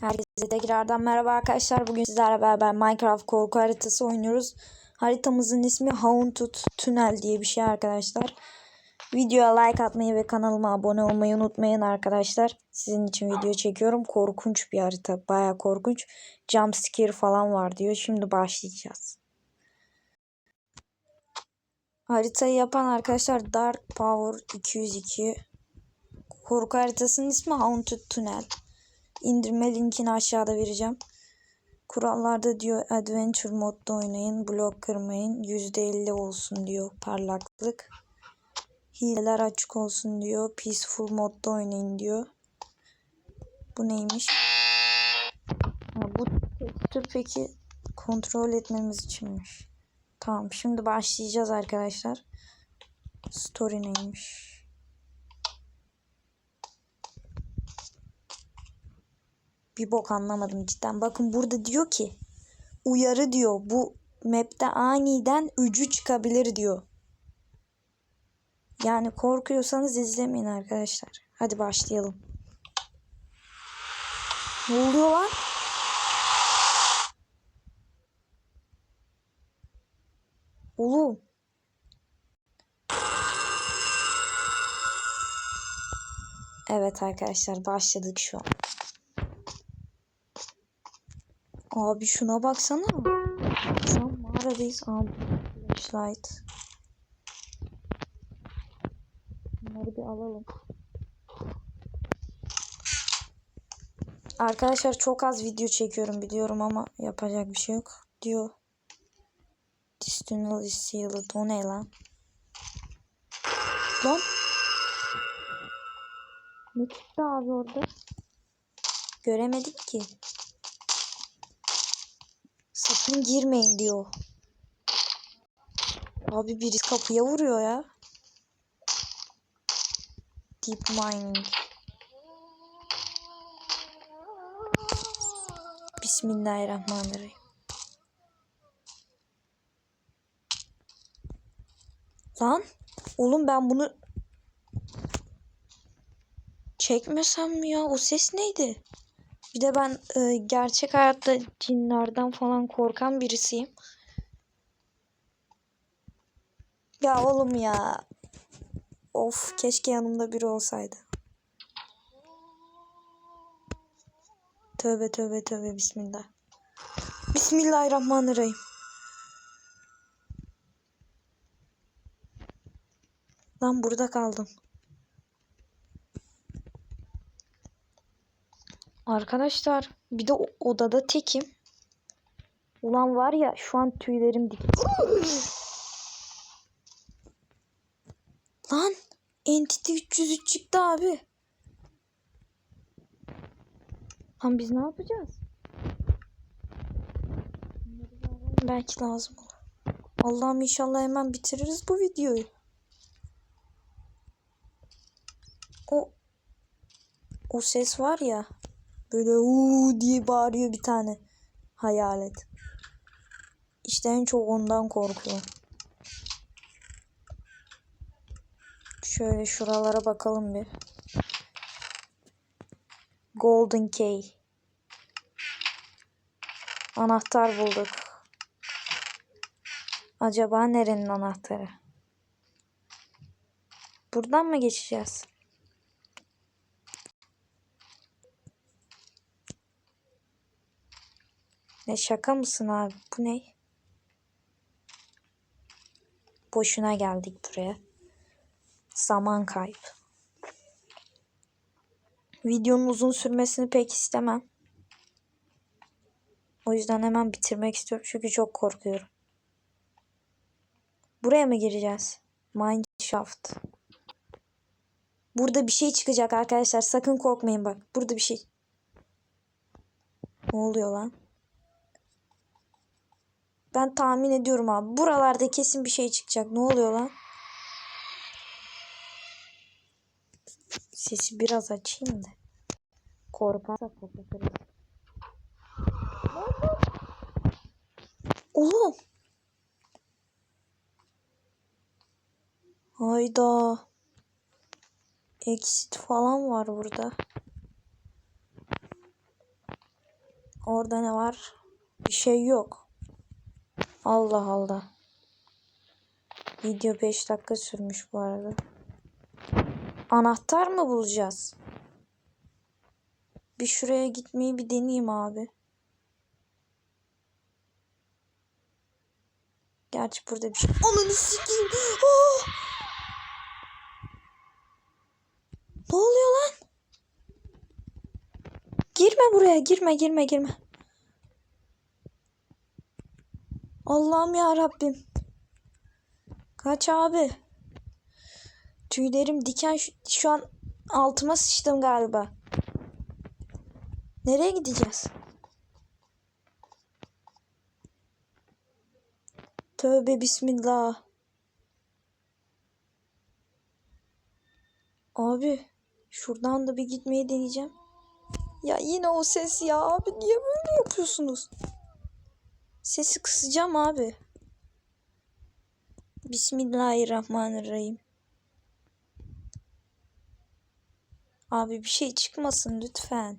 Herkese tekrardan merhaba arkadaşlar. Bugün sizlerle beraber Minecraft korku haritası oynuyoruz. Haritamızın ismi Haunted Tunnel diye bir şey arkadaşlar. Videoya like atmayı ve kanalıma abone olmayı unutmayın arkadaşlar. Sizin için video çekiyorum. Korkunç bir harita. Baya korkunç. Jump falan var diyor. Şimdi başlayacağız. Haritayı yapan arkadaşlar Dark Power 202. Korku haritasının ismi Haunted Tunnel. İndirme linkini aşağıda vereceğim. Kurallarda diyor Adventure modda oynayın. Blok kırmayın. %50 olsun diyor parlaklık. Hileler açık olsun diyor. Peaceful modda oynayın diyor. Bu neymiş? Ha, bu tekstür peki kontrol etmemiz içinmiş. Tamam şimdi başlayacağız arkadaşlar. Story neymiş? Bir bok anlamadım cidden. Bakın burada diyor ki uyarı diyor. Bu map'te aniden öcü çıkabilir diyor. Yani korkuyorsanız izlemeyin arkadaşlar. Hadi başlayalım. Ne oluyor lan? Oğlum. Evet arkadaşlar başladık şu an. Abi şuna baksana. Şu an mağaradayız. Abi flashlight. Bunları bir alalım. Arkadaşlar çok az video çekiyorum biliyorum ama yapacak bir şey yok. Diyor. This tunnel is sealed. O ne lan? Lan? Ne çıktı abi orada? Göremedik ki. Sakın girmeyin diyor. Abi birisi kapıya vuruyor ya. Deep mining. Bismillahirrahmanirrahim. Lan oğlum ben bunu çekmesem mi ya? O ses neydi? Bir de ben e, gerçek hayatta cinlerden falan korkan birisiyim. Ya oğlum ya. Of keşke yanımda biri olsaydı. Tövbe tövbe tövbe bismillah. Bismillahirrahmanirrahim. Lan burada kaldım. Arkadaşlar bir de odada tekim. Ulan var ya şu an tüylerim dik. Lan Entity 303 çıktı abi. Lan biz ne yapacağız? Belki lazım olur. Allah'ım inşallah hemen bitiririz bu videoyu. O o ses var ya. Böyle uuu diye bağırıyor bir tane hayalet. İşte en çok ondan korkuyorum. Şöyle şuralara bakalım bir. Golden Key. Anahtar bulduk. Acaba nerenin anahtarı? Buradan mı geçeceğiz? Ne şaka mısın abi? Bu ne? Boşuna geldik buraya. Zaman kayıp. Videonun uzun sürmesini pek istemem. O yüzden hemen bitirmek istiyorum çünkü çok korkuyorum. Buraya mı gireceğiz? Mineshaft. Burada bir şey çıkacak arkadaşlar. Sakın korkmayın bak. Burada bir şey. Ne oluyor lan? Ben tahmin ediyorum abi. Buralarda kesin bir şey çıkacak. Ne oluyor lan? Sesi biraz açayım da. Korkarsa kapatırız. Oğlum. Hayda. Exit falan var burada. Orada ne var? Bir şey yok. Allah Allah. Video 5 dakika sürmüş bu arada. Anahtar mı bulacağız? Bir şuraya gitmeyi bir deneyeyim abi. Gerçi burada bir şey... Ananı sikeyim. Oh! Ne oluyor lan? Girme buraya. Girme girme girme. Allah'ım ya Rabbim. Kaç abi. Tüylerim diken şu, şu an altıma sıçtım galiba. Nereye gideceğiz? Tövbe bismillah. Abi şuradan da bir gitmeyi deneyeceğim. Ya yine o ses ya abi niye böyle yapıyorsunuz? Sesi kısacağım abi. Bismillahirrahmanirrahim. Abi bir şey çıkmasın lütfen.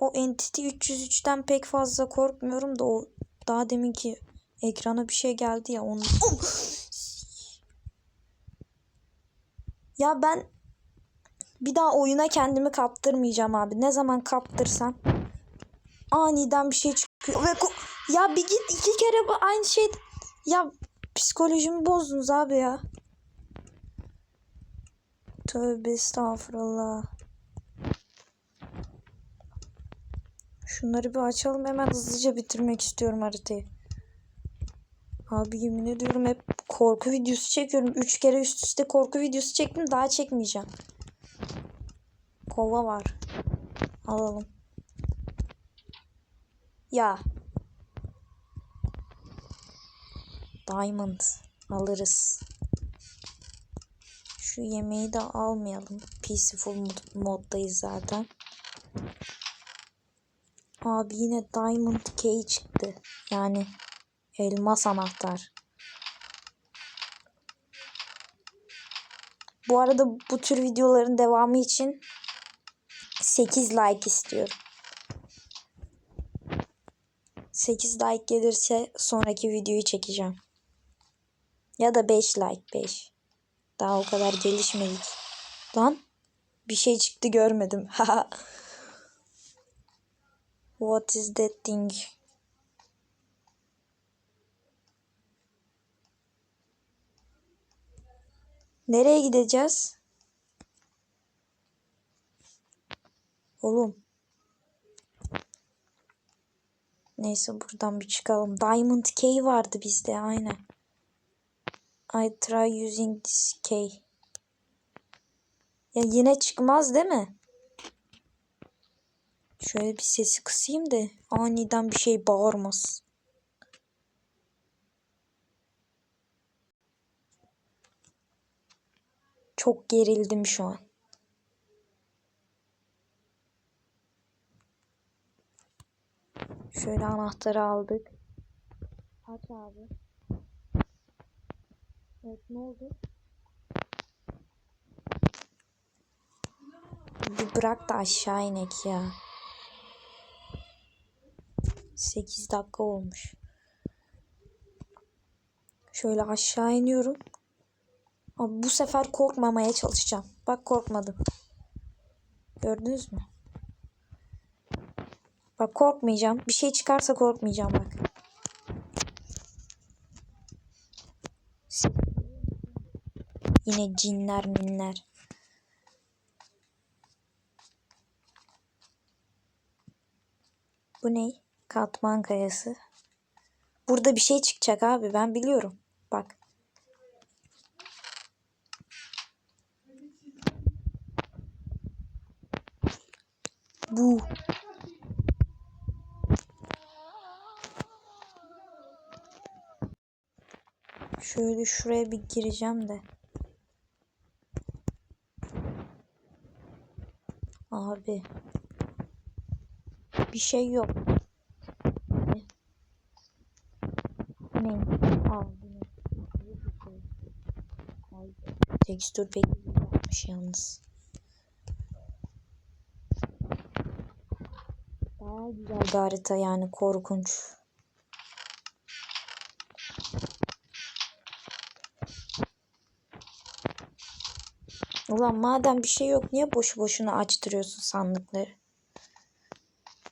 O Entity 303'ten pek fazla korkmuyorum da o daha deminki ekrana bir şey geldi ya onu. Oh! Ya ben bir daha oyuna kendimi kaptırmayacağım abi. Ne zaman kaptırsam aniden bir şey çıkıyor ve ya bir git iki kere bu aynı şey ya psikolojimi bozdunuz abi ya. Tövbe estağfurullah. Şunları bir açalım hemen hızlıca bitirmek istiyorum haritayı. Abi yemin ediyorum hep korku videosu çekiyorum. Üç kere üst üste korku videosu çektim daha çekmeyeceğim. Kova var. Alalım. Ya. Diamond alırız. Şu yemeği de almayalım. Peaceful mod- moddayız zaten. Abi yine Diamond Key çıktı. Yani elmas anahtar. Bu arada bu tür videoların devamı için 8 like istiyorum. 8 like gelirse sonraki videoyu çekeceğim. Ya da 5 like 5. Daha o kadar gelişmedik. Lan bir şey çıktı görmedim. What is that thing? Nereye gideceğiz? Oğlum. Neyse buradan bir çıkalım. Diamond key vardı bizde aynen. I try using this key. Ya yine çıkmaz değil mi? Şöyle bir sesi kısayım da aniden bir şey bağırmaz. Çok gerildim şu an. Şöyle anahtarı aldık. Aç abi. Evet ne oldu? Bir bırak da aşağı inek ya. 8 dakika olmuş. Şöyle aşağı iniyorum. Abi bu sefer korkmamaya çalışacağım. Bak korkmadım. Gördünüz mü? Bak korkmayacağım. Bir şey çıkarsa korkmayacağım bak. Yine cinler minler. Bu ne? Katman kayası. Burada bir şey çıkacak abi ben biliyorum. Bak. Bu. Şöyle şuraya bir gireceğim de. Abi. Bir şey yok. Ne? Ay, Tekstür pek yapmış yalnız. Daha güzel bir harita yani korkunç. Ulan madem bir şey yok niye boşu boşuna açtırıyorsun sandıkları?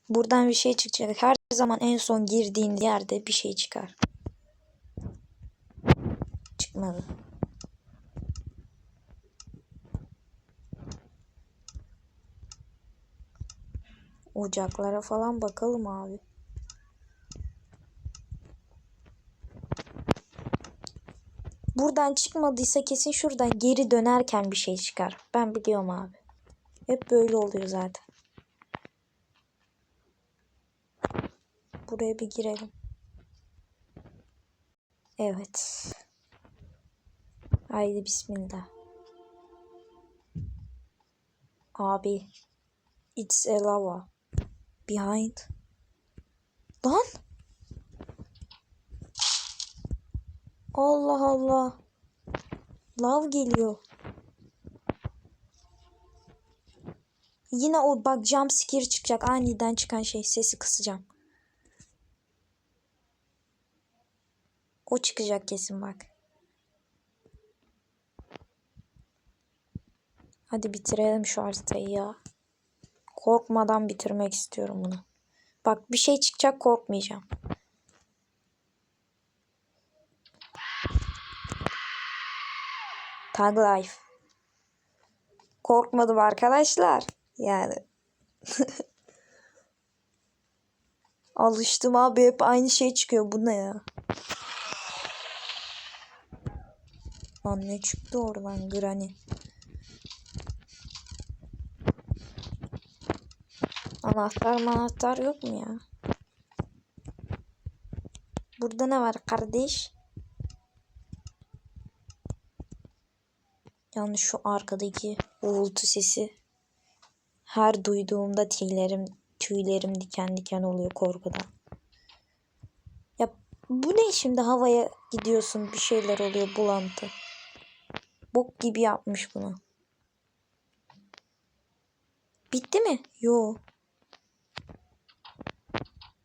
Buradan bir şey çıkacak. Her zaman en son girdiğin yerde bir şey çıkar. Çıkmadı. Ocaklara falan bakalım abi. Buradan çıkmadıysa kesin şuradan geri dönerken bir şey çıkar. Ben biliyorum abi. Hep böyle oluyor zaten. Buraya bir girelim. Evet. Haydi bismillah. Abi. It's a lava. Behind. Lan. Allah Allah. Lav geliyor. Yine o bak jump scare çıkacak. Aniden çıkan şey. Sesi kısacağım. O çıkacak kesin bak. Hadi bitirelim şu haritayı ya. Korkmadan bitirmek istiyorum bunu. Bak bir şey çıkacak korkmayacağım. Tag Life. Korkmadım arkadaşlar. Yani. Alıştım abi hep aynı şey çıkıyor. Bu ne ya? Lan ne çıktı oradan Granny? Anahtar manahtar yok mu ya? Burada ne var kardeş? Yani şu arkadaki uğultu sesi her duyduğumda tüylerim tüylerim diken diken oluyor korkudan. Ya bu ne şimdi havaya gidiyorsun bir şeyler oluyor bulantı. Bok gibi yapmış bunu. Bitti mi? Yo.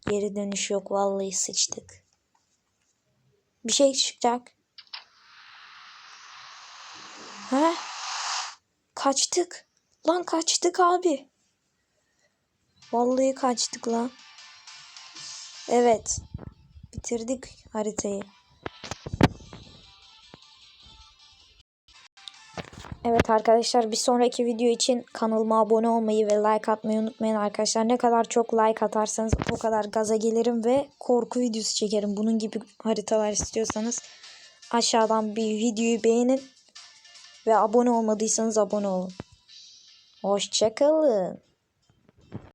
Geri dönüş yok vallahi sıçtık. Bir şey çıkacak. He? Kaçtık. Lan kaçtık abi. Vallahi kaçtık lan. Evet. Bitirdik haritayı. Evet arkadaşlar bir sonraki video için kanalıma abone olmayı ve like atmayı unutmayın arkadaşlar. Ne kadar çok like atarsanız o kadar gaza gelirim ve korku videosu çekerim. Bunun gibi haritalar istiyorsanız aşağıdan bir videoyu beğenin ve abone olmadıysanız abone olun. Hoşçakalın.